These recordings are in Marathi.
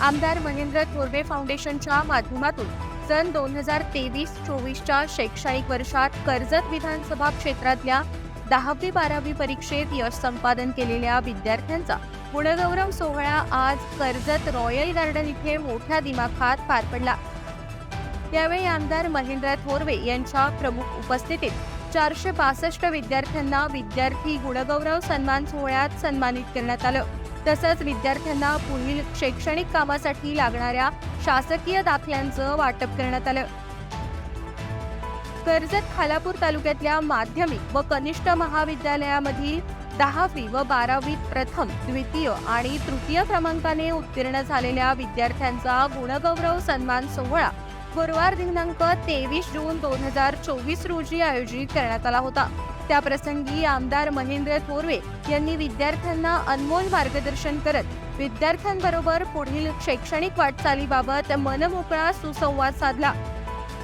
आमदार महेंद्र थोरवे फाउंडेशनच्या माध्यमातून सन दोन हजार तेवीस चोवीसच्या शैक्षणिक वर्षात कर्जत विधानसभा क्षेत्रातल्या दहावी बारावी परीक्षेत यश संपादन केलेल्या विद्यार्थ्यांचा गुणगौरव सोहळा आज कर्जत रॉयल गार्डन इथे मोठ्या दिमाखात पार पडला. यावेळी आमदार महेंद्र थोरवे यांच्या प्रमुख उपस्थितीत चारशे पासष्ट विद्यार्थ्यांना विद्यार्थी गुणगौरव सन्मान सोहळ्यात सन्मानित करण्यात आलं. तसंच विद्यार्थ्यांना पुढील शैक्षणिक कामासाठी लागणाऱ्या शासकीय दाखल्यांचं वाटप करण्यात आलं. कर्जत खालापूर तालुक्यातल्या माध्यमिक व कनिष्ठ महाविद्यालयामधील दहावी व बारावीत प्रथम द्वितीय आणि तृतीय क्रमांकाने उत्तीर्ण झालेल्या विद्यार्थ्यांचा गुणगौरव सन्मान सोहळा गुरुवार दिनांक तेवीस जून दोन हजार चोवीस रोजी आयोजित करण्यात आला होता. त्याप्रसंगी आमदार महेंद्र थोरवे यांनी विद्यार्थ्यांना अनमोल मार्गदर्शन करत विद्यार्थ्यांबरोबर पुढील शैक्षणिक वाटचालीबाबत मनमोकळा सुसंवाद साधला.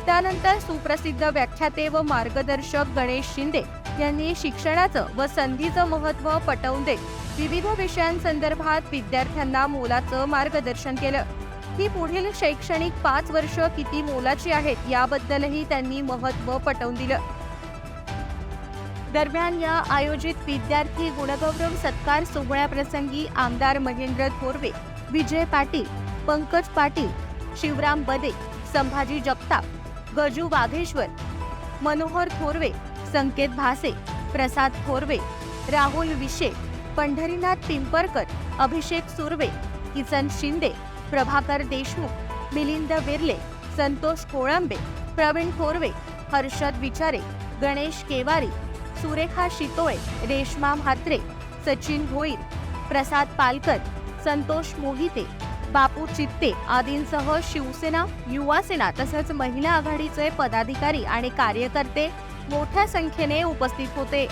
त्यानंतर सुप्रसिद्ध व्याख्याते व मार्गदर्शक गणेश शिंदे यांनी शिक्षणाचं व संधीचं महत्त्व पटवून देत विविध विषयांसंदर्भात विद्यार्थ्यांना मोलाचं मार्गदर्शन केलं. ही पुढील शैक्षणिक पाच वर्ष किती मोलाची आहेत याबद्दलही त्यांनी महत्त्व पटवून दिलं. दरम्यान या आयोजित विद्यार्थी गुणगौरव सत्कार सोहळ्याप्रसंगी आमदार महेंद्र थोरवे विजय पाटील पंकज पाटील शिवराम बदे संभाजी जगताप गजू वाघेश्वर मनोहर थोरवे संकेत भासे प्रसाद थोरवे राहुल विशे पंढरीनाथ पिंपरकर अभिषेक सुर्वे किसन शिंदे प्रभाकर देशमुख मिलिंद विर्ले संतोष कोळंबे प्रवीण थोरवे हर्षद विचारे गणेश केवारी सुरेखा शितोळे रेश्मा म्हात्रे सचिन भोईर प्रसाद पालकर संतोष मोहिते बापू चित्ते आदींसह शिवसेना युवासेना तसंच महिला आघाडीचे पदाधिकारी आणि कार्यकर्ते मोठ्या संख्येने उपस्थित होते.